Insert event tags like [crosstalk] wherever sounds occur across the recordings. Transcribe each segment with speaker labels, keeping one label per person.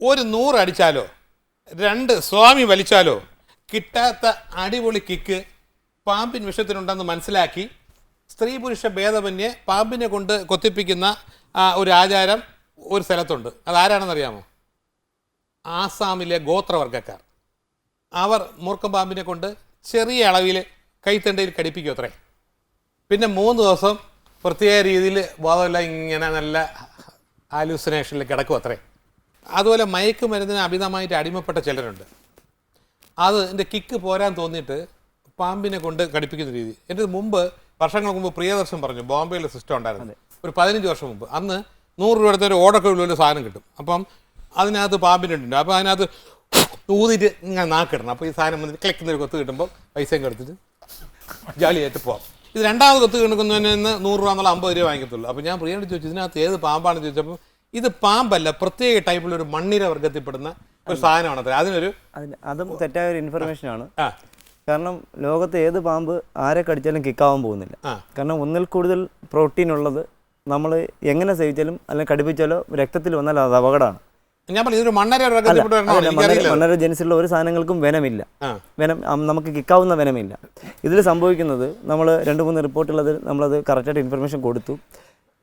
Speaker 1: ഒരു നൂറ് അടിച്ചാലോ? രണ്ട് സ്വാമി വലിച്ചാലോ? കിട്ടാത്ത അടിപൊളി കിക്ക് പാമ്പിൻ വിഷത്തിനുണ്ടെന്ന് മനസ്സിലാക്കി സ്ത്രീ പുരുഷ ഭേദമന്യേ പാമ്പിനെ കൊണ്ട് കൊത്തിപ്പിക്കുന്ന ഒരു ആചാരം ഒരു സ്ഥലത്തുണ്ട്. അതാരാണെന്നറിയാമോ? ആസാമിലെ ഗോത്രവർഗക്കാർ അവർ മൂർക്കം പാമ്പിനെ കൊണ്ട് ചെറിയ അളവിൽ കൈത്തണ്ടയിൽ കടിപ്പിക്കും അത്രേ. പിന്നെ മൂന്ന് ദിവസം പ്രത്യേക രീതിയിൽ ബോധമില്ല ഇങ്ങനെ നല്ല ഹാലൂസിനേഷനിൽ കിടക്കും അത്രേ. അതുപോലെ മയക്കുമരുന്നിന് അമിതമായിട്ട് അടിമപ്പെട്ട ചിലരുണ്ട്. അത് എന്റെ കിക്ക് പോരാൻ തോന്നിയിട്ട് പാമ്പിനെ കൊണ്ട് കടിപ്പിക്കുന്ന രീതി. എന്റെ മുമ്പ് വർഷങ്ങൾക്ക് മുമ്പ് പ്രിയദർശൻ പറഞ്ഞു ബോംബെയിലെ സിസ്റ്റം ഉണ്ടായിരുന്നു. ഒരു പതിനഞ്ച് വർഷം മുമ്പ്. അന്ന് നൂറ് രൂപ എടുത്ത ഒരു ഓടൊക്കെ ഉള്ള സാധനം കിട്ടും. അപ്പം അതിനകത്ത് പാമ്പിന്റെ ഉണ്ട്. അപ്പോൾ അതിനകത്ത് ഊതിയിട്ട് ഇങ്ങനെ നാക്കിടണം. അപ്പോൾ ഈ സാധനം വന്നിട്ട് ക്ലിക്കുന്ന ഒരു കൊത്ത് കിട്ടുമ്പോൾ പൈസയും കൊടുത്തിട്ട് ജാലിയായിട്ട് പോകാം ഇത് രണ്ടാമത് കൊത്ത് കിടക്കുന്നതിന് നൂറ് രൂപ എന്നുള്ള അമ്പത് രൂപ വാങ്ങിക്കത്തുള്ളൂ. അപ്പോൾ ഞാൻ പ്രിയോട് ചോദിച്ചു ഇതിനകത്ത് ഏത് പാമ്പാണെന്ന് ചോദിച്ചപ്പോൾ ഇത് പാമ്പല്ല പ്രത്യേക ടൈപ്പിലുള്ള ഒരു മണ്ണിര വർഗത്തിൽപ്പെടുന്ന ഒരു സാധനമാണ് അത്ര അതിനൊരു
Speaker 2: അതും തെറ്റായ ഒരു ഇൻഫർമേഷൻ
Speaker 1: ആണ്.
Speaker 2: കാരണം ലോകത്ത് ഏത് പാമ്പ് ആരെ കടിച്ചാലും കിക്കാവാൻ പോകുന്നില്ല. കാരണം ഒന്നിൽ കൂടുതൽ പ്രോട്ടീൻ ഉള്ളത് നമ്മൾ എങ്ങനെ സേവിച്ചാലും അല്ലെങ്കിൽ കടിപ്പിച്ചാലോ രക്തത്തിൽ വന്നാൽ അത് അപകടമാണ്.
Speaker 1: ഞാൻ പറഞ്ഞു മണ്ണര
Speaker 2: ജനിച്ചിട്ടുള്ള ഒരു സാധനങ്ങൾക്കും വെനമില്ല. വനം നമുക്ക് കിക്കാവുന്ന വെനമില്ല. ഇതിൽ സംഭവിക്കുന്നത് നമ്മൾ രണ്ട് മൂന്ന് റിപ്പോർട്ടുള്ളത് നമ്മളത് കറക്റ്റായിട്ട് ഇൻഫർമേഷൻ കൊടുത്തു.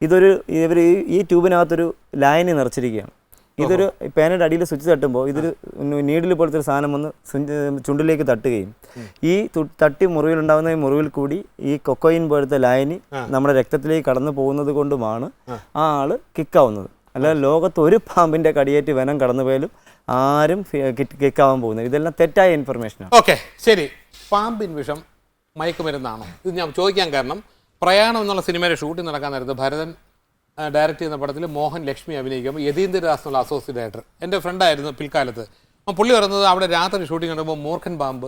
Speaker 2: ഇതൊരു ഇവർ ഈ ട്യൂബിനകത്തൊരു ലൈനി നിറച്ചിരിക്കുകയാണ്. ഇതൊരു പേനയുടെ അടിയിൽ സ്വിച്ച് തട്ടുമ്പോൾ ഇതൊരു നീഡിൽ പോലത്തെ ഒരു സാധനം വന്ന് ചുണ്ടിലേക്ക് തട്ടുകയും ഈ തട്ടി മുറിവിലുണ്ടാകുന്ന ഈ മുറിവിൽ കൂടി ഈ കൊക്കോയിൻ പോലത്തെ ലൈന് നമ്മുടെ രക്തത്തിലേക്ക് കടന്നു പോകുന്നത് കൊണ്ടുമാണ് ആ. ആൾ കിക്കാവുന്നത്. അല്ലാതെ ലോകത്ത് ഒരു പാമ്പിന്റെ കടിയേറ്റ് വനം കടന്നു പോയാലും ആരും കിക്കാവാൻ പോകുന്നത് ഇതെല്ലാം തെറ്റായ ഇൻഫർമേഷനാണ്
Speaker 1: ഓക്കെ ശരി. പാമ്പിൻ വിഷം മയക്കുമരുന്നാണോ? ഇത് ഞാൻ ചോദിക്കാൻ കാരണം പ്രയാണം എന്നുള്ള സിനിമയുടെ ഷൂട്ടിംഗ് നടക്കാൻ നേരത്ത് ഭരതൻ ഡയറക്റ്റ് ചെയ്യുന്ന പടത്തിൽ മോഹൻ ലക്ഷ്മി അഭിനയിക്കുമ്പോൾ യതീന്ദ്രദാസ് എന്നുള്ള അസോസിയേറ്റ് ഡയറക്ടർ എന്റെ ഫ്രണ്ടായിരുന്നു പിൽക്കാലത്ത്. അപ്പം പുള്ളി പറയുന്നത് അവിടെ രാത്രി ഷൂട്ടിംഗ് നടക്കുമ്പോൾ മൂർഖൻ പാമ്പ്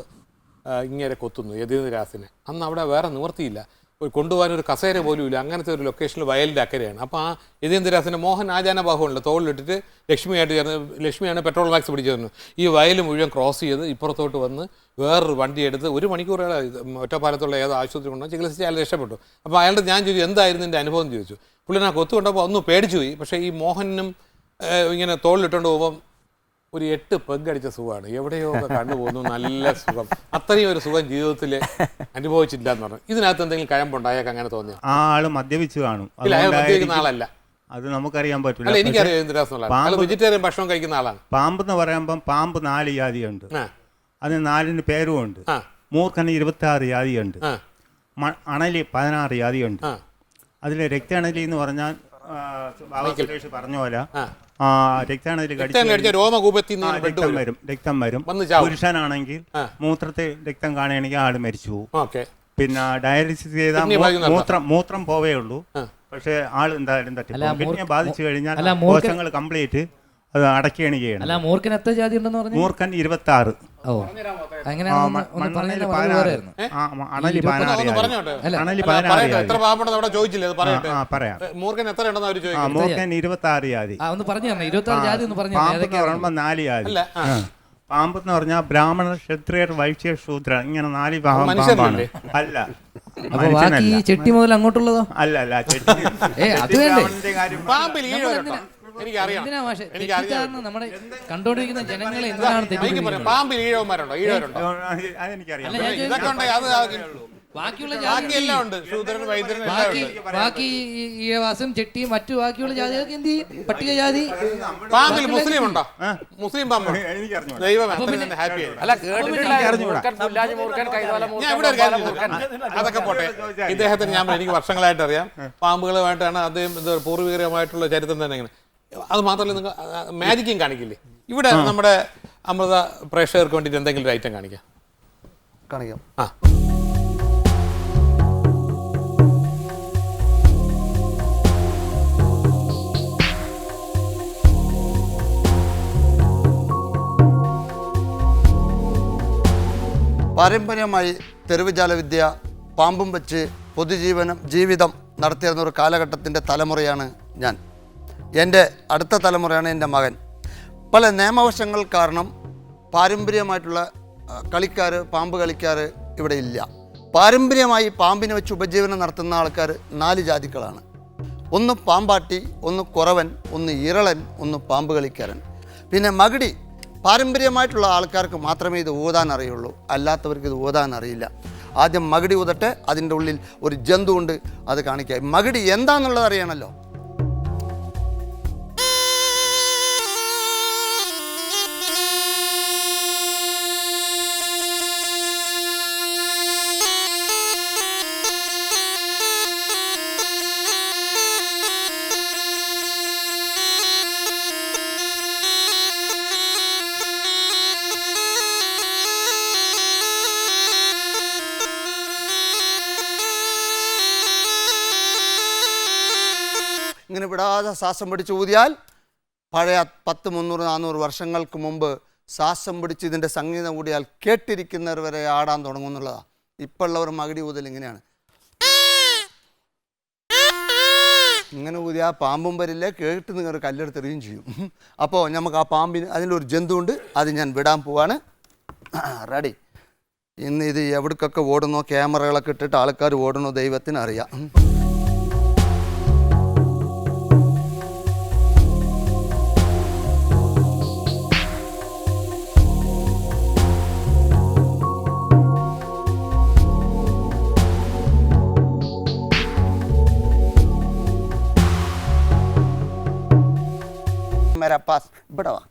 Speaker 1: ഇങ്ങനെ കൊത്തുന്നു യതീന്ദ്രദാസിനെ അന്ന് അവിടെ വേറെ നിവർത്തിയില്ല കൊണ്ടുപോകാൻ ഒരു കസേര പോലും ഇല്ല. അങ്ങനത്തെ ഒരു ലൊക്കേഷനിൽ വയലിന്റെ അക്കരെയാണ്. അപ്പോൾ ആ യതീന്ദ്രദാസിന്റെ മോഹൻ ആചാന ബാഹുണ്ട് തോളിലിട്ടിട്ട് ലക്ഷ്മിയായിട്ട് ചേർന്ന് ലക്ഷ്മിയാണ് പെട്രോൾ മാക്സ് പിടിച്ചതെന്ന് ഈ വയൽ മുഴുവൻ ക്രോസ് ചെയ്ത് ഇപ്പുറത്തോട്ട് വന്ന് വേറൊരു വണ്ടി എടുത്ത് ഒരു മണിക്കൂറുകളെ ഒറ്റപ്പാലത്തുള്ള ഏതോ ആശുപത്രി കൊണ്ടോ ചികിത്സിച്ച് അയാൾ രക്ഷപ്പെട്ടു. അപ്പോൾ അയാളുടെ ഞാൻ ചോദിച്ചു എന്തായിരുന്നു എന്റെ അനുഭവം? ചോദിച്ചു. പുള്ളി ഞാൻ കൊത്തു കൊണ്ടപ്പോൾ ഒന്ന് പേടിച്ചു പോയി. പക്ഷേ ഈ മോഹനും ഇങ്ങനെ തോളിലിട്ടുകൊണ്ട് പോകുമ്പം ഒരു എട്ട് പെഗ് അടിച്ച സുഖമാണ്. എവിടെയോ കണ്ടു പോകുന്നു നല്ല സുഖം. അത്രയും ഒരു സുഖം ജീവിതത്തിൽ അനുഭവിച്ചില്ല എന്ന് പറഞ്ഞു. ഇതിനകത്ത് എന്തെങ്കിലും കഴമ്പുണ്ടായേക്ക് അങ്ങനെ തോന്നിയോ?
Speaker 3: ആ ആൾ മദ്യപിച്ച് കാണും.
Speaker 1: ഇല്ല അയാൾ മദ്യപിക്കുന്ന ആളല്ല.
Speaker 3: അത് നമുക്കറിയാൻ
Speaker 1: അല്ല
Speaker 3: പറ്റില്ല
Speaker 1: എനിക്കറിയാം വെജിറ്റേറിയൻ ഭക്ഷണം കഴിക്കുന്ന ആളാണ്.
Speaker 3: പാമ്പ് എന്ന് പറയുമ്പം പാമ്പ് നാല് ജാതിയുണ്ട്.
Speaker 1: അത്
Speaker 3: അതിന് നാലിന് പേരുമുണ്ട്. മൂർഖന് ഇരുപത്തി ആറ് ജാതിയുണ്ട് അണലി പതിനാറ് ജാതിയുണ്ട്. അതിലെ രക്തണലി എന്ന് പറഞ്ഞാൽ ആ, ബാബു സുരേഷ് പറഞ്ഞ പോലെ
Speaker 1: ആ
Speaker 3: കടിച്ച്
Speaker 1: രക്തം രോമകൂപത്തിൽ
Speaker 3: വരും രക്തം വരും. പുരുഷനാണെങ്കിൽ
Speaker 1: മൂത്രത്തെ
Speaker 3: മൂത്രത്തിൽ രക്തം കാണുകയാണെങ്കിൽ ആൾ മരിച്ചു പോകും പിന്നെ ഡയാലിസിസ് ചെയ്താൽ മൂത്രം മൂത്രം പോവേ ഉള്ളൂ പക്ഷെ ആൾ എന്തായാലും തട്ടി കിഡ്നിയെ ബാധിച്ചു കഴിഞ്ഞാൽ കോശങ്ങൾ കംപ്ലീറ്റ് അത് അടയ്ക്കുകയാണ് ചെയ്യണം
Speaker 4: അല്ല മൂർഖന് എത്ര ജാതി ഉണ്ടെന്ന് പറഞ്ഞു?
Speaker 3: മൂർഖൻ ഇരുപത്തി ആറ്
Speaker 4: ഓ
Speaker 1: മൂർഖൻ
Speaker 3: മൂർഖൻ ഇരുപത്തി ആറ് ജാതി പാമ്പ് എന്ന് നാല് ജാതി. പാമ്പ് പറഞ്ഞാൽ ബ്രാഹ്മണർ ക്ഷത്രിയർ വൈശ്യ ശൂദ്ര. ഇങ്ങനെ നാല് വിഭാഗം പാമ്പാണ്. അല്ല.
Speaker 4: ചെട്ടി മുതൽ അങ്ങോട്ടുള്ളതോ?
Speaker 3: അല്ല അല്ല ചെട്ടി
Speaker 1: എനിക്കറിയാം. എനിക്കറിയാം.
Speaker 4: നമ്മുടെ കണ്ടോണ്ടിരിക്കുന്ന ജനങ്ങളെ എന്താണ്
Speaker 1: പാമ്പിൽ ഈഴവന്മാരുണ്ടോ ഈഴവരുണ്ടോ? ഇതൊക്കെ ഉണ്ട്? അത്
Speaker 4: ബാക്കിയുള്ള ജാതി
Speaker 1: ബാക്കി
Speaker 4: ബാക്കി ഈഴവാസം ചെട്ടി മറ്റു ബാക്കിയുള്ള ജാതികൾക്ക് എന്ത് ചെയ്യും? പട്ടികജാതി
Speaker 1: പാമ്പിൽ മുസ്ലിം ഉണ്ടോ? മുസ്ലിം പാമ്പ്. അതൊക്കെ പോട്ടെ. ഇദ്ദേഹത്തിന് ഞാൻ എനിക്ക് വർഷങ്ങളായിട്ട് അറിയാം. പാമ്പുകളുമായിട്ടാണ് അദ്ദേഹം എന്താ പൂർവികരമായിട്ടുള്ള ചരിത്രം തന്നെ ഇങ്ങനെ. അത് മാത്രമല്ല നിങ്ങൾ മാജിക്കും കാണിക്കില്ലേ? ഇവിടെ നമ്മുടെ അമൃത പ്രേക്ഷകർക്ക് വേണ്ടിയിട്ട് എന്തെങ്കിലും ഒരു ഐറ്റം കാണിക്കാം.
Speaker 5: കാണിക്കാം.
Speaker 1: ആ.
Speaker 5: പാരമ്പര്യമായി തെരുവുജാലവിദ്യ പാമ്പും വെച്ച് പൊതുജീവനം ജീവിതം നടത്തിയിരുന്ന ഒരു കാലഘട്ടത്തിന്റെ തലമുറയാണ് ഞാൻ. എന്റെ അടുത്ത തലമുറയാണ് എന്റെ മകൻ. പല നിയമവശങ്ങൾ കാരണം പാരമ്പര്യമായിട്ടുള്ള കളിക്കാർ പാമ്പ് കളിക്കാർ ഇവിടെ ഇല്ല. പാരമ്പര്യമായി പാമ്പിനെ വെച്ച് ഉപജീവനം നടത്തുന്ന ആൾക്കാർ നാല് ജാതികളാണ് ഒന്ന് പാമ്പാട്ടി ഒന്ന് കുറവൻ ഒന്ന് ഇരളൻ ഒന്ന് പാമ്പ് കളിക്കാരൻ. പിന്നെ മകിടി പാരമ്പര്യമായിട്ടുള്ള ആൾക്കാർക്ക് മാത്രമേ ഇത് ഊതാൻ അറിയുള്ളൂ. അല്ലാത്തവർക്ക് ഇത് ഊതാൻ അറിയില്ല. ആദ്യം മകിടി ഊതട്ടെ അതിന്റെ ഉള്ളിൽ ഒരു ജന്തു ഉണ്ട് അത് കാണിക്കുക മകിടി എന്താണെന്നുള്ളത് അറിയണമല്ലോ. ഇങ്ങനെ വിടാതെ ശ്വാസം പിടിച്ച് ഊതിയാൽ പഴയ പത്ത് മുന്നൂറ് നാനൂറ് വർഷങ്ങൾക്ക് മുമ്പ് ശ്വാസം പിടിച്ച് ഇതിന്റെ സംഗീതം കൂടിയാൽ കേട്ടിരിക്കുന്നവർ വരെ ആടാൻ തുടങ്ങും എന്നുള്ളതാണ് ഉള്ളവർ മകിടി ഊതൽ ഇങ്ങനെയാണ്. ഇങ്ങനെ ഊതി ആ പാമ്പും വരില്ല? കേട്ട് നിങ്ങൾ കല്ലെടുത്തെറിയും ചെയ്യും. അപ്പോൾ നമുക്ക് ആ പാമ്പിന് അതിലൊരു ജന്തുണ്ട്. അത് ഞാൻ വിടാൻ പോവാണ്. റെഡി. ഇന്ന് ഇത് എവിടേക്കൊക്കെ ഓടുന്നോ? ക്യാമറകളൊക്കെ ഇട്ടിട്ട് ആൾക്കാർ ഓടണോ? ദൈവത്തിന് അറിയാം. ഇവിടെ വാ.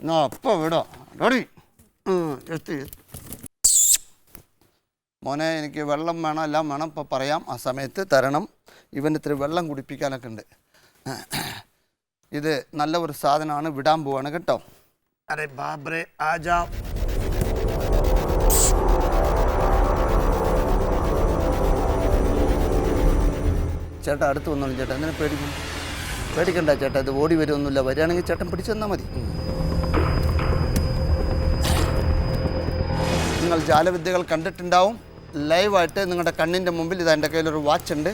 Speaker 5: എന്നാ അപ്പൊ വിടോ. ഡോടി മോനെ എനിക്ക് വെള്ളം വേണം എല്ലാം വേണം. ഇപ്പം പറയാം. ആ സമയത്ത് തരണം. ഇവന് ഇത്തിരി വെള്ളം കുടിപ്പിക്കാനൊക്കെ ഉണ്ട്. ഇത് നല്ല ഒരു സാധനമാണ്. വിടാൻ പോവാണ്. കേട്ടോ. അരെ ബാബ്രെ ആജാ. ചേട്ടാ അടുത്ത് വന്നോളൂ. ചേട്ടാ എന്തിനാ പേടിക്കും പേടിക്കണ്ട ചേട്ടാ ഇത് ഓടി വരുമൊന്നുമില്ല വരികയാണെങ്കിൽ ചേട്ടൻ പിടിച്ചു തന്നാൽ മതി. നിങ്ങൾ ജാലവിദ്യകൾ കണ്ടിട്ടുണ്ടാവും. ലൈവായിട്ട് നിങ്ങളുടെ കണ്ണിന്റെ മുമ്പിൽ ഇത് എന്റെ കയ്യിലൊരു വാച്ച് ഉണ്ട്.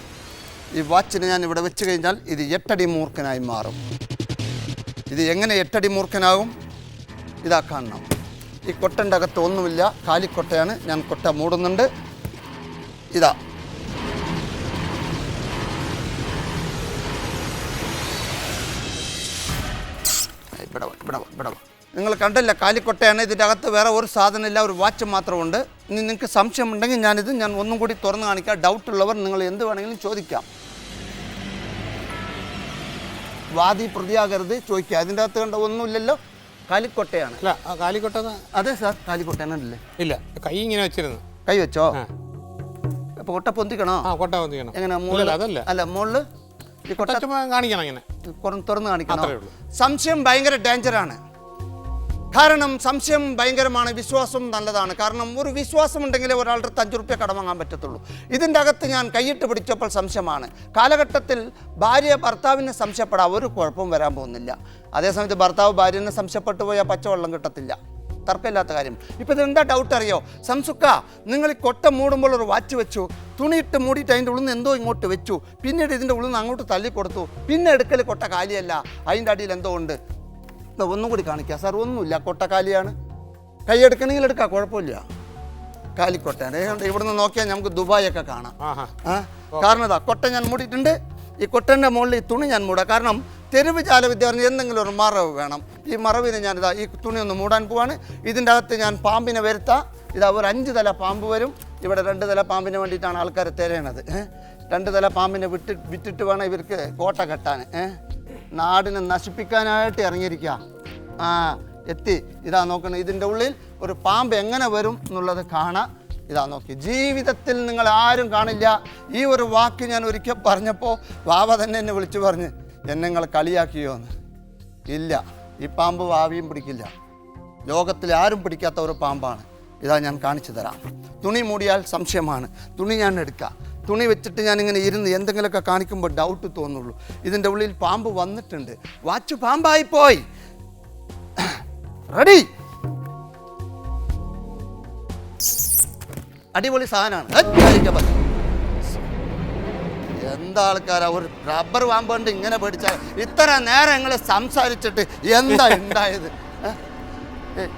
Speaker 5: ഈ വാച്ചിനെ ഞാൻ ഇവിടെ വെച്ച് കഴിഞ്ഞാൽ ഇത് എട്ടടി മൂർഖനായി മാറും. ഇത് എങ്ങനെ എട്ടടി മൂർഖനാകും? ഇതാ കാണണം. ഈ കൊട്ടന്റെ അകത്ത് ഒന്നുമില്ല. കാലിക്കൊട്ടയാണ്. ഞാൻ കൊട്ട മൂടുന്നുണ്ട്. ഇതാ. ഇവിടെ വാ, ഇവിടെ വാ, ഇവിടെ വാ. നിങ്ങൾ കണ്ടല്ല കാലിക്കൊട്ടയാണ്. ഇതിന്റെ അകത്ത് വേറെ ഒരു സാധനമില്ല ഒരു വാച്ച് മാത്രമുണ്ട്. ഇനി നിങ്ങൾക്ക് സംശയമുണ്ടെങ്കിൽ ഞാനിത് ഞാൻ ഒന്നും കൂടി തുറന്ന് കാണിക്കാം. ഡൗട്ട് ഉള്ളവർ നിങ്ങൾ എന്ത് വേണമെങ്കിലും ചോദിക്കാം. വാദി പ്രതിയാകരുത് ചോദിക്കുക. അതിന്റെ അകത്ത് കണ്ട ഒന്നുമില്ലല്ലോ കാലിക്കൊട്ടയാണ്.
Speaker 1: അല്ല കാലിക്കൊട്ട
Speaker 5: അതെ സാർ കാലിക്കൊട്ടയാണല്ലേ
Speaker 1: ഇല്ല കൈ ഇങ്ങനെ വെച്ചിരുന്നു.
Speaker 5: കൈ വെച്ചോ?
Speaker 1: അപ്പൊ
Speaker 5: അപ്പോൾ കൊട്ട പൊന്തിക്കണോ?
Speaker 1: ആ കൊട്ട പൊന്തിക്കണോ.
Speaker 5: എങ്ങനെ
Speaker 1: അതല്ല.
Speaker 5: അല്ല മുകളിൽ
Speaker 1: കാണിക്കണം ഇങ്ങനെ.
Speaker 5: തുറന്ന് കാണിക്കണം. സംശയം ഭയങ്കര ഡേഞ്ചറാണ് കാരണം സംശയം ഭയങ്കരമാണ് വിശ്വാസം നല്ലതാണ്. കാരണം ഒരു വിശ്വാസം ഉണ്ടെങ്കിലേ ഒരാളുടെ അടുത്ത് അഞ്ച് റുപ്യ കടം വാങ്ങാൻ പറ്റത്തുള്ളൂ. ഇതിന്റെ അകത്ത് ഞാൻ കൈയിട്ട് പിടിച്ചപ്പോൾ സംശയമാണ്. കാലഘട്ടത്തിൽ ഭാര്യ ഭർത്താവിനെ സംശയപ്പെടാൻ ഒരു കുഴപ്പവും വരാൻ പോകുന്നില്ല. അതേസമയത്ത് ഭർത്താവ് ഭാര്യനെ സംശയപ്പെട്ടു പോയാൽ പച്ചവെള്ളം കിട്ടത്തില്ല. തർക്കമില്ലാത്ത കാര്യം. ഇപ്പം ഇതെന്താ ഡൗട്ട് അറിയോ? സംസുക്ക നിങ്ങൾ ഈ കൊട്ട മൂടുമ്പോൾ ഒരു വാച്ച് വെച്ചു. തുണിയിട്ട് മൂടിയിട്ട് അതിന്റെ ഉള്ളിൽ നിന്ന് എന്തോ ഇങ്ങോട്ട് വെച്ചു. പിന്നീട് ഇതിന്റെ ഉള്ളിൽ നിന്ന് അങ്ങോട്ട് തള്ളി കൊടുത്തു. പിന്നെ എടുക്കൽ കൊട്ട കാലിയല്ല. അതിന്റെ അടിയിൽ എന്തോ ഉണ്ട്. ഒന്നും കൂടി കാണിക്കുക സാർ ഒന്നുമില്ല. കൊട്ട കാലിയാണ്. കൈ എടുക്കണമെങ്കിൽ എടുക്കാം. കുഴപ്പമില്ല. കാലിക്കൊട്ടയാണ്. ഏതാണ്ട് ഇവിടുന്ന് നോക്കിയാൽ നമുക്ക് ദുബായൊക്കെ കാണാം. കാരണം ഇതാ കൊട്ട ഞാൻ മൂടിയിട്ടുണ്ട്. ഈ കൊട്ടന്റെ മുകളിൽ ഈ തുണി ഞാൻ മൂടാം. കാരണം തെരുവ് ജാലവിദ്യ പറഞ്ഞ എന്തെങ്കിലും ഒരു മറവ് വേണം. ഈ മറവിനെ ഞാനിതാ ഈ തുണി ഒന്ന് മൂടാൻ പോവാണ്. ഇതിന്റെ അകത്ത് ഞാൻ പാമ്പിനെ വരുത്താം. ഇതാ ഒരു അഞ്ച് തല പാമ്പ് വരും. ഇവിടെ രണ്ട് തല പാമ്പിന് വേണ്ടിയിട്ടാണ് ആൾക്കാർ തിരയണത്? രണ്ട് തല പാമ്പിനെ വിട്ട് വിറ്റിട്ട് വേണം ഇവർക്ക് കോട്ട കെട്ടാൻ? നാടിനെ നശിപ്പിക്കാനായിട്ട് ഇറങ്ങിയിരിക്കുക ആ എത്തി. ഇതാ നോക്കണം ഇതിന്റെ ഉള്ളിൽ ഒരു പാമ്പ് എങ്ങനെ വരും എന്നുള്ളത് കാണാം. ഇതാ നോക്കി. ജീവിതത്തിൽ നിങ്ങൾ ആരും കാണില്ല. ഈ ഒരു വാക്ക് ഞാൻ ഒരിക്കൽ പറഞ്ഞപ്പോൾ വാവ തന്നെ എന്നെ വിളിച്ചു പറഞ്ഞ്. എന്നെ നിങ്ങൾ കളിയാക്കിയോ എന്ന് ഇല്ല. ഈ പാമ്പ് വാവിയും പിടിക്കില്ല. ലോകത്തിൽ ആരും പിടിക്കാത്ത ഒരു പാമ്പാണ്. ഇതാ ഞാൻ കാണിച്ചു തരാം. തുണി മൂടിയാൽ സംശയമാണ്. തുണി ഞാൻ എടുക്കാം. തുണി വെച്ചിട്ട് ഞാൻ ഇങ്ങനെ ഇരുന്ന് എന്തെങ്കിലുമൊക്കെ കാണിക്കുമ്പോൾ ഡൗട്ട് തോന്നുള്ളൂ. ഇതിന്റെ ഉള്ളിൽ പാമ്പ് വന്നിട്ടുണ്ട്. വാച്ച് പാമ്പായി പോയി റെഡി അടിപൊളി സാധനമാണ്. എന്താ ആൾക്കാരാ ഒരു റബ്ബർ വാമ്പണ്ട് ഇങ്ങനെ പേടിച്ചാൽ ഇത്ര നേരം നിങ്ങൾ സംസാരിച്ചിട്ട് എന്താ ഉണ്ടായത്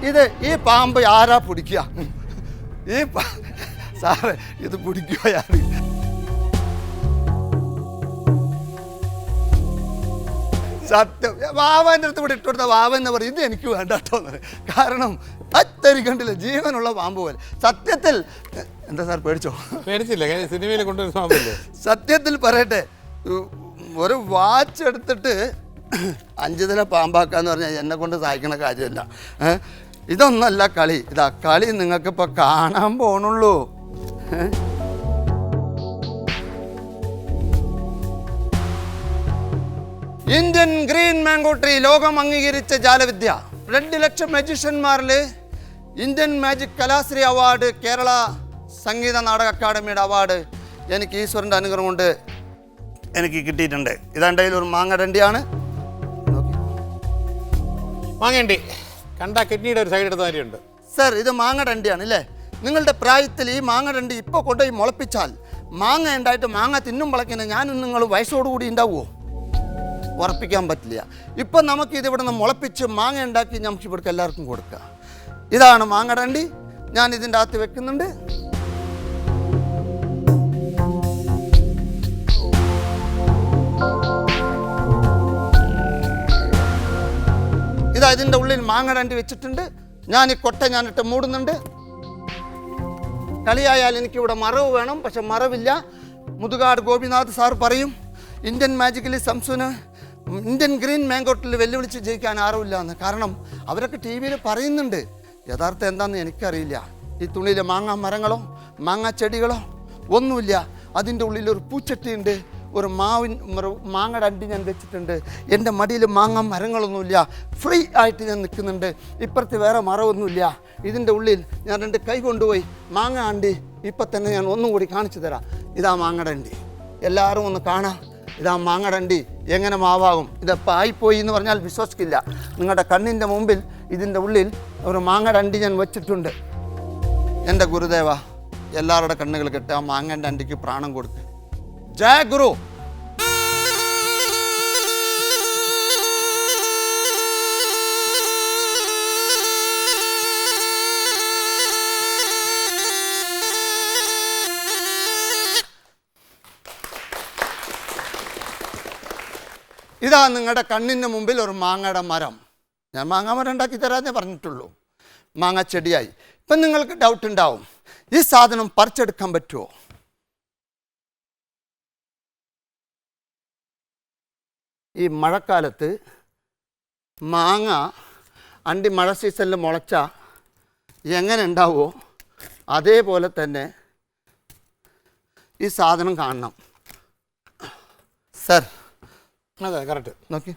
Speaker 5: ഇത് ഈ പാമ്പ് ആരാ പിടിക്കുക ഈ സാറ് ഇത് പിടിക്കുകയാണ് സത്യം. വാവന്റെ അടുത്ത് ഇട്ട് കൊടുത്ത വാവ എന്ന് പറയും ഇത് എനിക്ക് വേണ്ട കേട്ടോ കാരണം അത്തരി കണ്ടില്ല ജീവനുള്ള പാമ്പ് പോലെ. സത്യത്തിൽ എന്താ സാർ പേടിച്ചോ?
Speaker 1: പേടിച്ചില്ല സിനിമയിൽ കൊണ്ടുവരുന്ന
Speaker 5: സത്യത്തിൽ പറയട്ടെ ഒരു വാച്ച് എടുത്തിട്ട് അഞ്ച് തല പാമ്പാക്കാന്ന് പറഞ്ഞാൽ എന്നെ കൊണ്ട് സഹായിക്കണ കാര്യമല്ല. ഇതൊന്നല്ല കളി. ഇതാ കളി നിങ്ങൾക്കിപ്പോൾ കാണാൻ പോണുള്ളൂ. ഏ? ഇന്ത്യൻ ഗ്രീൻ മാംഗോ ട്രീ ലോകം അംഗീകരിച്ച ജാലവിദ്യ. രണ്ട് ലക്ഷം മജീഷ്യന്മാരിൽ Indian magic Kalashree award Kerala സംഗീത നാടക അക്കാദമിയുടെ അവാർഡ് എനിക്ക് ഈശ്വരന്റെ അനുഗ്രഹം കൊണ്ട് എനിക്ക് കിട്ടിയിട്ടുണ്ട്. ഇതാണ്ട് ഒരു മാങ്ങ
Speaker 1: രണ്ടിയാണ് മാങ്ങണ്ടി കണ്ട കിഡ്നിയുടെ ഒരു സൈഡ് എടുത്ത കാര്യമുണ്ട്
Speaker 5: സർ ഇത് മാങ്ങടണ്ടിയാണ് അല്ലേ നിങ്ങളുടെ പ്രായത്തിൽ ഈ മാങ്ങ രണ്ടി ഇപ്പോൾ കൊണ്ടുപോയി മുളപ്പിച്ചാൽ മാങ്ങ ഉണ്ടായിട്ട് മാങ്ങ തിന്നും വളയ്ക്കുന്ന ഞാനും നിങ്ങൾ വയസ്സോടുകൂടി ഉണ്ടാവുമോ ഉറപ്പിക്കാൻ പറ്റില്ല. ഇപ്പം നമുക്ക് ഇതിവിടെ നിന്ന് മുളപ്പിച്ച് മാങ്ങ ഉണ്ടാക്കി നമുക്ക് ഇവിടേക്ക് എല്ലാവർക്കും കൊടുക്കുക ഇതാണ് മാങ്ങടണ്ടി ഞാൻ ഇതിന്റെ അകത്ത് വെക്കുന്നുണ്ട്. ഇതാ ഇതിന്റെ ഉള്ളിൽ മാങ്ങടണ്ടി വെച്ചിട്ടുണ്ട്. ഞാൻ ഈ കൊട്ട ഞാനിട്ട് മൂടുന്നുണ്ട്. കളിയായാൽ എനിക്കിവിടെ മറവ് വേണം പക്ഷെ മറവില്ല. മുതുകാട് ഗോപിനാഥ് സാർ പറയും ഇന്ത്യൻ മാജിക്കലി സംസുന് ഇന്ത്യൻ ഗ്രീൻ മാങ്കോട്ടിൽ വെല്ലുവിളിച്ച് ജയിക്കാൻ ആരുമില്ല എന്ന് കാരണം അവരൊക്കെ ടി വിയിൽ പറയുന്നുണ്ട്. യഥാർത്ഥം എന്താണെന്ന് എനിക്കറിയില്ല. ഈ തുണിയിലെ മാങ്ങ മരങ്ങളോ മാങ്ങ ചെടികളോ ഒന്നുമില്ല. അതിന്റെ ഉള്ളിൽ ഒരു പൂച്ചട്ടിയുണ്ട്. ഒരു മാവിൻ മാങ്ങയുടെ അണ്ടി ഞാൻ വെച്ചിട്ടുണ്ട്. എന്റെ മടിയിൽ മാങ്ങ മരങ്ങളൊന്നുമില്ല. ഫ്രീ ആയിട്ട് ഞാൻ നിൽക്കുന്നുണ്ട്. ഇപ്പുറത്ത് വേറെ മരമൊന്നുമില്ല. ഇതിന്റെ ഉള്ളിൽ ഞാൻ രണ്ട് കൈ കൊണ്ടുപോയി മാങ്ങ അണ്ടി ഇപ്പം തന്നെ ഞാൻ ഒന്നും കൂടി കാണിച്ചു തരാം. ഇതാ മാങ്ങയുടെ അണ്ടി. എല്ലാവരും ഒന്ന് കാണാം. ഇതാ മാങ്ങടണ്ടി. എങ്ങനെ മാവാകും? ഇതപ്പം ആയിപ്പോയി എന്ന് പറഞ്ഞാൽ വിശ്വസിക്കില്ല. നിങ്ങളുടെ കണ്ണിന്റെ മുമ്പിൽ ഇതിന്റെ ഉള്ളിൽ ഒരു മാങ്ങടണ്ടി ഞാൻ വെച്ചിട്ടുണ്ട്. എന്റെ ഗുരുദേവ എല്ലാവരുടെ കണ്ണുകൾ കെട്ടി ആ മാങ്ങന്റെ അണ്ടിക്ക് പ്രാണം കൊടുത്ത് ജയ ഗുരു! ഇതാ നിങ്ങളുടെ കണ്ണിന് മുമ്പിൽ ഒരു മാങ്ങയുടെ മരം. ഞാൻ മാങ്ങ മരം ഉണ്ടാക്കി തരാമെന്നേ പറഞ്ഞിട്ടുള്ളൂ. മാങ്ങ ചെടിയായി. ഇപ്പം നിങ്ങൾക്ക് ഡൗട്ട് ഉണ്ടാവും. ഈ സാധനം പറിച്ചെടുക്കാൻ പറ്റുമോ ഈ മഴക്കാലത്ത് മാങ്ങ അണ്ടി മഴ സീസണിൽ മുളച്ച എങ്ങനെ ഉണ്ടാവുമോ അതേപോലെ തന്നെ ഈ സാധനം കാണണം. സർ
Speaker 1: അതെ കറക്റ്റ്
Speaker 5: നോക്കി.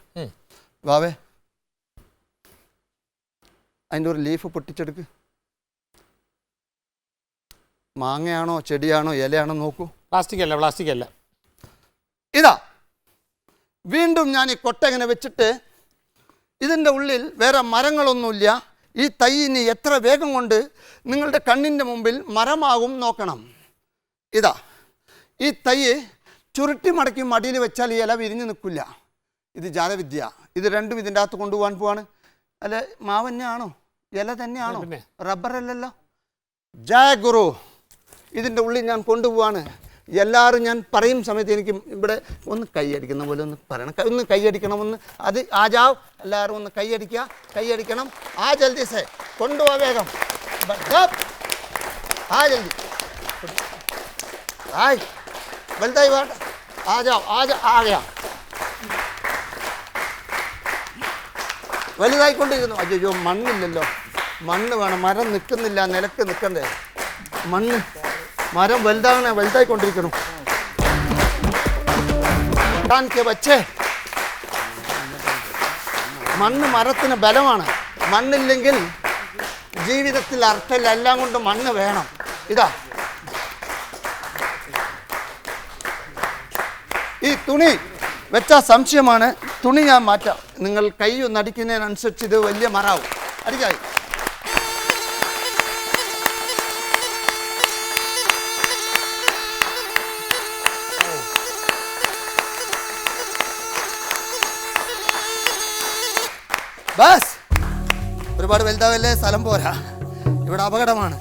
Speaker 5: വാവേ അതിന്റെ ഒരു ലീഫ് പൊട്ടിച്ചെടുക്ക്. മാങ്ങയാണോ ചെടിയാണോ ഇലയാണോ നോക്കൂ.
Speaker 1: പ്ലാസ്റ്റിക് അല്ല പ്ലാസ്റ്റിക് അല്ല.
Speaker 5: ഇതാ വീണ്ടും ഞാൻ ഈ കൊട്ട ഇങ്ങനെ വെച്ചിട്ട് ഇതിന്റെ ഉള്ളിൽ വേറെ മരങ്ങളൊന്നുമില്ല. ഈ തൈ ഇനി എത്ര വേഗം കൊണ്ട് നിങ്ങളുടെ കണ്ണിന്റെ മുമ്പിൽ മരമാകും നോക്കണം. ഇതാ ഈ തൈ ചുരുട്ടി മടക്കി മടിയിൽ വെച്ചാൽ ഈ ഇല വിരിഞ്ഞ് നിൽക്കില്ല. ഇത് ജാലവിദ്യ. ഇത് രണ്ടും ഇതിന്റെ അകത്ത് കൊണ്ടുപോകാൻ പോവാണ്. അല്ല മാവ് തന്നെയാണോ? ഇല തന്നെയാണോ?
Speaker 1: റബ്ബറല്ലല്ലോ
Speaker 5: റബ്ബർ അല്ലല്ലോ. ജയ ഗുരു ഇതിന്റെ ഉള്ളിൽ ഞാൻ കൊണ്ടുപോവാണ്. എല്ലാവരും ഞാൻ പറയും സമയത്ത് എനിക്ക് ഇവിടെ ഒന്ന് കൈയടിക്കുന്ന പോലെ ഒന്ന് പറയണം. ഒന്ന് കൈയടിക്കണം ഒന്ന്. അത് ആജാവ്. എല്ലാവരും ഒന്ന് കൈയടിക്കുക കൈയടിക്കണം ആ ജൽദി സേ. കൊണ്ടുപോവാ വേഗം. ആ ജൽദി. ആയ്. വലുതായി വേണ്ട आ जाओ आ आ गया വലുതായിക്കൊണ്ടിരിക്കുന്നു. അയ്യോ മണ്ണില്ലല്ലോ. മണ്ണ് വേണം. മരം നിൽക്കുന്നില്ല. നിലയ്ക്ക് നിൽക്കണ്ടേ. മണ്ണ് മരം വലുതാകണേ വലുതായിക്കൊണ്ടിരിക്കണം വച്ചേ. മണ്ണ് മരത്തിന് ബലമാണ്. മണ്ണില്ലെങ്കിൽ ജീവിതത്തിൽ അർത്ഥമില്ല. എല്ലാം കൊണ്ട് മണ്ണ് വേണം. ഇതാ. ഈ തുണി വെച്ച സംശയമാണ്. തുണി ഞാൻ മാറ്റാം. നിങ്ങൾ കൈ ഒന്ന് അടിക്കുന്നതിനനുസരിച്ച് ഇത് വലിയ മറാവും. അടിക്കായി. ബസ്. ഒരുപാട് വലുതാവല്ലേ? സ്ഥലം പോരാ. ഇവിടെ അപകടമാണ്.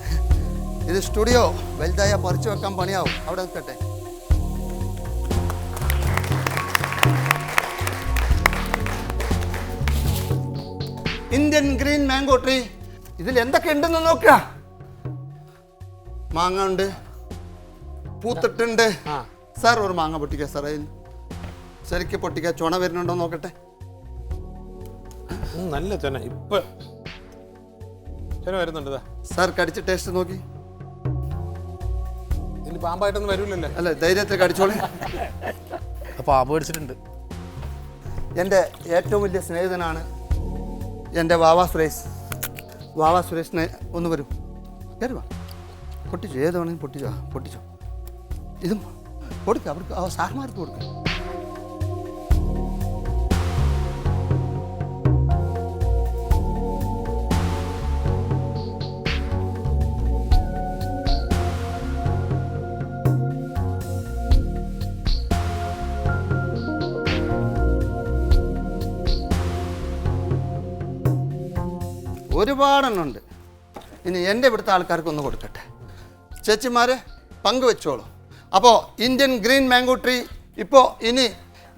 Speaker 5: ഇത് സ്റ്റുഡിയോ വലുതായ പറിച്ചു വെക്കാൻ പണിയാവും. അവിടെ നിൽക്കട്ടെ. ഇന്ത്യൻ ഗ്രീൻ മാംഗോ ട്രീ ഇതിൽ എന്തൊക്കെ ഉണ്ടെന്ന് നോക്കുക. മാങ്ങ ഉണ്ട്. പൂത്തിട്ടുണ്ട്.
Speaker 1: ആ.
Speaker 5: സാർ ഒരു മാങ്ങ പൊട്ടിക്കുക സാർ അതിൽ ശരിക്ക് പൊട്ടിക്കുക ചുണ വരുന്നുണ്ടോ നോക്കട്ടെ.
Speaker 1: നല്ല ചുണ. ഇപ്പൊ ചുണ വരുന്നുണ്ട്
Speaker 5: സാർ കടിച്ച് ടേസ്റ്റ് നോക്കി.
Speaker 1: ഇനി പാമ്പായിട്ടൊന്നും വരൂലല്ലേ?
Speaker 5: അല്ല ധൈര്യത്തിൽ കടിച്ചോളേ.
Speaker 6: പാമ്പ് കടിച്ചിട്ടുണ്ട്.
Speaker 5: എന്റെ ഏറ്റവും വലിയ സ്നേഹിതനാണ് എന്റെ വാവാ സുരേഷ്. വാവാ സുരേഷിനെ ഒന്ന് വരൂ. കയറി വാ. പൊട്ടിച്ചോ. ഏത് വേണമെങ്കിലും പൊട്ടിച്ചോ പൊട്ടിച്ചോ. ഇതും കൊടുക്കുക അവർക്ക് ആ സാഹമാർക്ക് കൊടുക്കുക ഒരുപാടെണ്ണമുണ്ട്. ഇനി എന്റെ ഇവിടുത്തെ ആൾക്കാർക്ക് ഒന്ന് കൊടുക്കട്ടെ. ചേച്ചിമാർ പങ്കുവെച്ചോളൂ. അപ്പോൾ ഇന്ത്യൻ ഗ്രീൻ മാംഗോ ട്രീ ഇപ്പോൾ ഇനി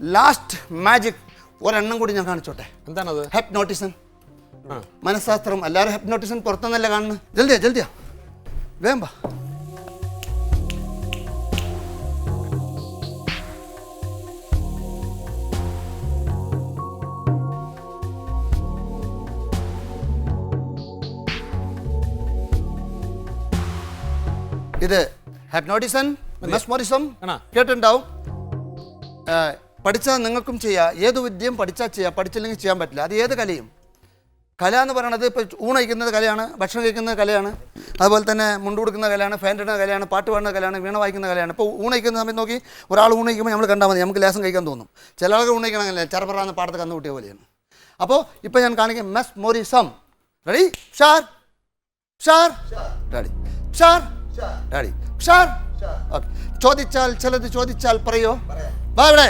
Speaker 5: ലാസ്റ്റ് മാജിക് ഒരെണ്ണം കൂടി ഞാൻ കാണിച്ചോട്ടെ.
Speaker 1: എന്താണത്?
Speaker 5: ഹെപ്നോട്ടിസൺ
Speaker 1: ആ.
Speaker 5: മനഃശാസ്ത്രം. എല്ലാവരും ഹെപ്നോട്ടിസൺ പുറത്തുനിന്നല്ലേ കാണുന്നത്? ജൽദിയാ ജൽദിയാ. വേഗം ഇത് ഹാപ്നോട്ടിസൺ മെസ്മോറിസം? കേട്ടിട്ടുണ്ടാവും. പഠിച്ചാൽ നിങ്ങൾക്കും ചെയ്യാം. ഏത് വിദ്യയും പഠിച്ചാൽ ചെയ്യാം. പഠിച്ചില്ലെങ്കിൽ ചെയ്യാൻ പറ്റില്ല. അത് ഏത് കലയും? കല എന്ന് പറയുന്നത് ഇപ്പോൾ ഊണ് കഴിക്കുന്നത് കലയാണ് ഭക്ഷണം കഴിക്കുന്നത് കലയാണ് അതുപോലെ തന്നെ മുണ്ട് കൊടുക്കുന്ന കലയാണ് ഫാൻ ഇടുന്ന കലയാണ് പാട്ട് പാടുന്ന കലയാണ് വീണ വായിക്കുന്ന കലയാണ്. ഇപ്പോൾ ഊണ് കഴിക്കുന്ന സമയത്ത് നോക്കി ഒരാൾ ഊണ് കഴിക്കുമ്പോൾ നമ്മൾ കണ്ടാൽ മതി. നമുക്ക് ലേസം കഴിക്കാൻ തോന്നും. ചില ആൾക്ക് ഊണ് കഴിക്കണമെങ്കിൽ ചെറുപ്പറാന്ന് പാടത്ത് കന്നു കൂട്ടിയ പോലെയാണ്. അപ്പോൾ ഇപ്പോൾ ഞാൻ കാണിക്കും. മെസ് മോറിസം റെഡി ഷാർ ഷാർ റെഡി ഷാർ റെഡി ഉഷാർ? ഓക്കെ ചോദിച്ചാൽ ചിലത് ചോദിച്ചാൽ പറയോ? വാ ഇവിടെ.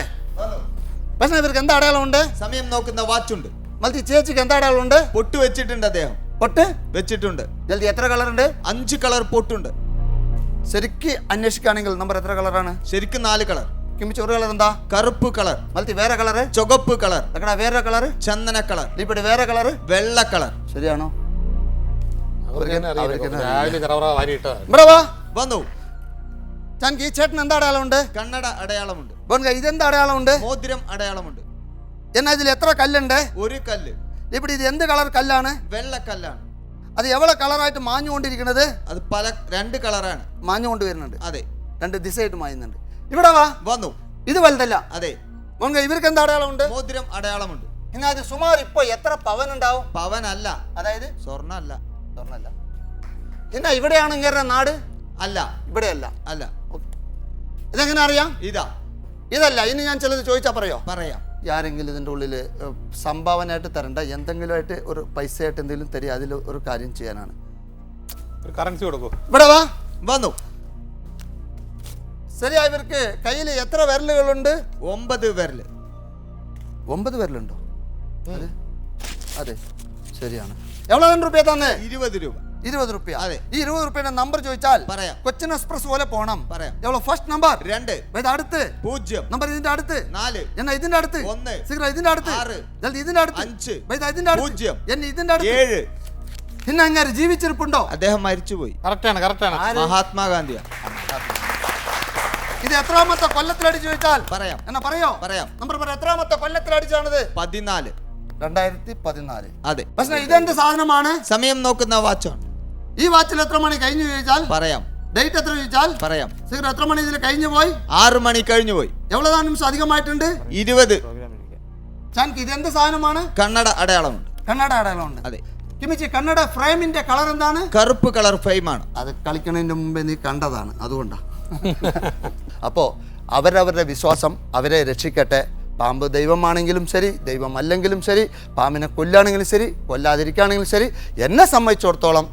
Speaker 5: പക്ഷേ ഇവർക്ക് എന്താ അടയാളമുണ്ട്
Speaker 7: സമയം നോക്കുന്ന വാച്ചുണ്ട്.
Speaker 5: മതി ചേച്ചിക്ക് എന്താ അടയാളമുണ്ട്
Speaker 7: പൊട്ട് വെച്ചിട്ടുണ്ട് അദ്ദേഹം.
Speaker 5: പൊട്ട്?
Speaker 7: വെച്ചിട്ടുണ്ട്.
Speaker 5: ജൽദി എത്ര കളറുണ്ട്
Speaker 7: അഞ്ച് കളർ പൊട്ടുണ്ട്.
Speaker 5: ശരിക്ക് അന്വേഷിക്കുകയാണെങ്കിൽ നമ്പർ എത്ര കളറാണ്
Speaker 7: ശരിക്കും നാല് കളർ
Speaker 5: കിമിച്ച് ഒരു കളർ എന്താ?
Speaker 7: കറുപ്പ് കളർ
Speaker 5: മലത്തി വേറെ കളറ്
Speaker 7: ചുവപ്പ് കളർ
Speaker 5: വേറെ കളർ
Speaker 7: ചന്ദന കളർ
Speaker 5: ഇവിടെ വേറെ കളർ
Speaker 7: വെള്ള കളർ
Speaker 5: ശരിയാണോ?
Speaker 7: വന്നു.
Speaker 5: ചാൻക്ക് ഈ ചേട്ടൻ എന്താ അടയാളമുണ്ട്?
Speaker 7: കണ്ണട അടയാളമുണ്ട്.
Speaker 5: ഇതെന്താ അടയാളമുണ്ട്?
Speaker 7: മോതിരം അടയാളമുണ്ട്.
Speaker 5: എന്നാ ഇതിൽ എത്ര കല്ലുണ്ട്?
Speaker 7: ഒരു കല്ല്.
Speaker 5: ഇവിടെ ഇത് എന്ത് കളർ കല്ലാണ്?
Speaker 7: വെള്ള കല്ലാണ്.
Speaker 5: അത് എവിടെ കളറായിട്ട് മാഞ്ഞുകൊണ്ടിരിക്കുന്നത്
Speaker 7: അത് പല രണ്ട് കളറാണ്.
Speaker 5: മാഞ്ഞുകൊണ്ട് വരുന്നുണ്ട്.
Speaker 7: അതെ.
Speaker 5: രണ്ട് ദിശയായിട്ട് മായുന്നുണ്ട്. ഇവിടെ വാ.
Speaker 7: വന്നു.
Speaker 5: ഇത് വലുതല്ല.
Speaker 7: അതെ.
Speaker 5: ബോൺക ഇവർക്ക് എന്താ അടയാളമുണ്ട്?
Speaker 7: മോതിരം അടയാളമുണ്ട്.
Speaker 5: എന്നാ അത് സുമാർ ഇപ്പൊ എത്ര പവൻ ഉണ്ടാവും
Speaker 7: പവനല്ല.
Speaker 5: അതായത്?
Speaker 7: സ്വർണ അല്ല
Speaker 5: സ്വർണല്ല എന്നാ ഇവിടെയാണ് ഇങ്ങനെ നാട്?
Speaker 7: അല്ല.
Speaker 5: ഇവിടെയല്ല.
Speaker 7: അല്ല.
Speaker 5: ഇതെങ്ങനെ അറിയാം?
Speaker 7: ഇതാ.
Speaker 5: ഇതല്ല ഇനി ഞാൻ ചിലത് ചോദിച്ചാൽ പറയോ?
Speaker 7: പറയാം.
Speaker 5: ആരെങ്കിലും ഇതിന്റെ ഉള്ളിൽ സംഭാവനയായിട്ട് തരണ്ട എന്തെങ്കിലുമായിട്ട് ഒരു പൈസയായിട്ട് എന്തെങ്കിലും തരിക അതിൽ ഒരു കാര്യം ചെയ്യാനാണ്.
Speaker 1: ഒരു കറൻസി കൊടുക്കൂ.
Speaker 5: ഇവിടെ വാ.
Speaker 7: വന്നു.
Speaker 5: ശരി ഇവർക്ക് കയ്യിൽ എത്ര വിരലുകളുണ്ട്?
Speaker 7: ഒമ്പത് വിരൽ
Speaker 5: ഒമ്പത് വിരലുണ്ടോ? അതെ. അതെ. ശരിയാണ്. എവ്വളോ രൂപ തന്നെ?
Speaker 7: ഇരുപത് രൂപ.
Speaker 5: ഇരുപത് രൂപ
Speaker 7: അതെ.
Speaker 5: ഈ ഇരുപത് റുപ്യയുടെ നമ്പർ ചോദിച്ചാൽ
Speaker 7: പറയാം.
Speaker 5: കൊച്ചിൻ എക്സ്പ്രസ് പോലെ പോണം.
Speaker 7: പറയാം.
Speaker 5: എവ്വളോ? ഫസ്റ്റ് നമ്പർ
Speaker 7: രണ്ട്.
Speaker 5: ഇത് അടുത്ത്.
Speaker 7: പൂജ്യം.
Speaker 5: നമ്പർ ഇതിന്റെ അടുത്ത്.
Speaker 7: നാല്.
Speaker 5: എന്നാ ഇതിന്റെ അടുത്ത്.
Speaker 7: ഒന്ന്.
Speaker 5: സിഗ്ര ഇതിന്റെ അടുത്ത്.
Speaker 7: ആറ്.
Speaker 5: ഇതിന്റെ അടുത്ത്.
Speaker 7: അഞ്ച്.
Speaker 5: ഇത് ഇതിന്റെ അടുത്ത്.
Speaker 7: പൂജ്യം.
Speaker 5: എന്നെ ഇതിന്റെ അടുത്ത്.
Speaker 7: ഏഴ്.
Speaker 5: പിന്നെ അങ്ങനെ ജീവിച്ചിരിപ്പുണ്ടോ?
Speaker 7: അദ്ദേഹം മരിച്ചുപോയി.
Speaker 1: കറക്റ്റാണ് കറക്റ്റാണ്
Speaker 7: മഹാത്മാഗാന്ധിയാണ്.
Speaker 5: ഇത് എത്രാമത്തെ കൊല്ലത്തിലടിച്ചു ചോദിച്ചാൽ?
Speaker 7: പറയാം.
Speaker 5: എന്നാ പറയോ?
Speaker 7: പറയാം.
Speaker 5: നമ്പർ പറയാം എത്രാമത്തെ കൊല്ലത്തിലടിച്ചാണിത്
Speaker 7: പതിനാല്.
Speaker 5: രണ്ടായിരത്തി പതിനാല്
Speaker 7: അതെ.
Speaker 5: പക്ഷേ ഇതെന്റെ സാധനമാണ്?
Speaker 7: സമയം നോക്കുന്ന വാച്ചാണ്
Speaker 5: ഈ വാച്ചിൽ എത്ര മണി കഴിഞ്ഞു ചോദിച്ചാൽ?
Speaker 7: പറയാം.
Speaker 5: ഡേറ്റ് എത്ര ചോദിച്ചാൽ?
Speaker 7: പറയാം.
Speaker 5: സിഗർ എത്ര മണി ഇതിൽ കഴിഞ്ഞു പോയി?
Speaker 7: ആറ് മണി കഴിഞ്ഞു പോയി.
Speaker 5: എവിടെ നിമിഷം അധികമായിട്ടുണ്ട്?
Speaker 7: ഇരുപത്.
Speaker 5: ഇതെന്ത് സാധനമാണ്?
Speaker 7: കണ്ണട അടയാളമുണ്ട്
Speaker 5: കണ്ണട അടയാളമുണ്ട്
Speaker 7: അതെ.
Speaker 5: കിമിച്ചി കണ്ണട ഫ്രെയിമിന്റെ കളർ എന്താണ്?
Speaker 7: കറുപ്പ് കളർ ഫ്രെയിമാണ്
Speaker 5: അത് കളിക്കണതിന്റെ മുമ്പേ നീ കണ്ടതാണ്. അതുകൊണ്ടാണ് [laughs] അപ്പോ അവരവരുടെ വിശ്വാസം അവരെ രക്ഷിക്കട്ടെ. പാമ്പ് ദൈവമാണെങ്കിലും ശരി ദൈവമല്ലെങ്കിലും ശരി പാമ്പിനെ കൊല്ലാണെങ്കിലും ശരി കൊല്ലാതിരിക്കുകയാണെങ്കിലും ശരി എന്നെ സംബന്ധിച്ചിടത്തോളം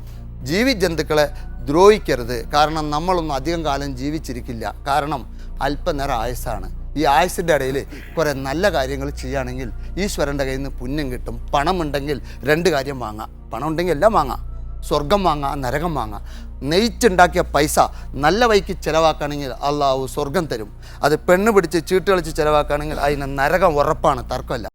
Speaker 5: ജീവിജന്തുക്കളെ ദ്രോഹിക്കരുത്. കാരണം നമ്മളൊന്നും അധികം കാലം ജീവിച്ചിരിക്കില്ല. കാരണം അല്പനേരം ആയുസ്സാണ്. ഈ ആയുസിന്റെ ഇടയിൽ കുറേ നല്ല കാര്യങ്ങൾ ചെയ്യുകയാണെങ്കിൽ ഈശ്വരന്റെ കയ്യിൽ നിന്ന് പുണ്യം കിട്ടും. പണമുണ്ടെങ്കിൽ രണ്ട് കാര്യം വാങ്ങാം. പണം ഉണ്ടെങ്കിൽ എല്ലാം വാങ്ങാം. സ്വർഗം വാങ്ങാം നരകം വാങ്ങാം. നെയ്ച്ചുണ്ടാക്കിയ പൈസ നല്ല വൈക്ക് ചിലവാക്കുകയാണെങ്കിൽ അള്ളാഹു സ്വർഗം തരും. അത് പെണ്ണ് പിടിച്ച് ചീട്ട് കളിച്ച് ചിലവാക്കുകയാണെങ്കിൽ അതിന് നരകം ഉറപ്പാണ് തർക്കമല്ല.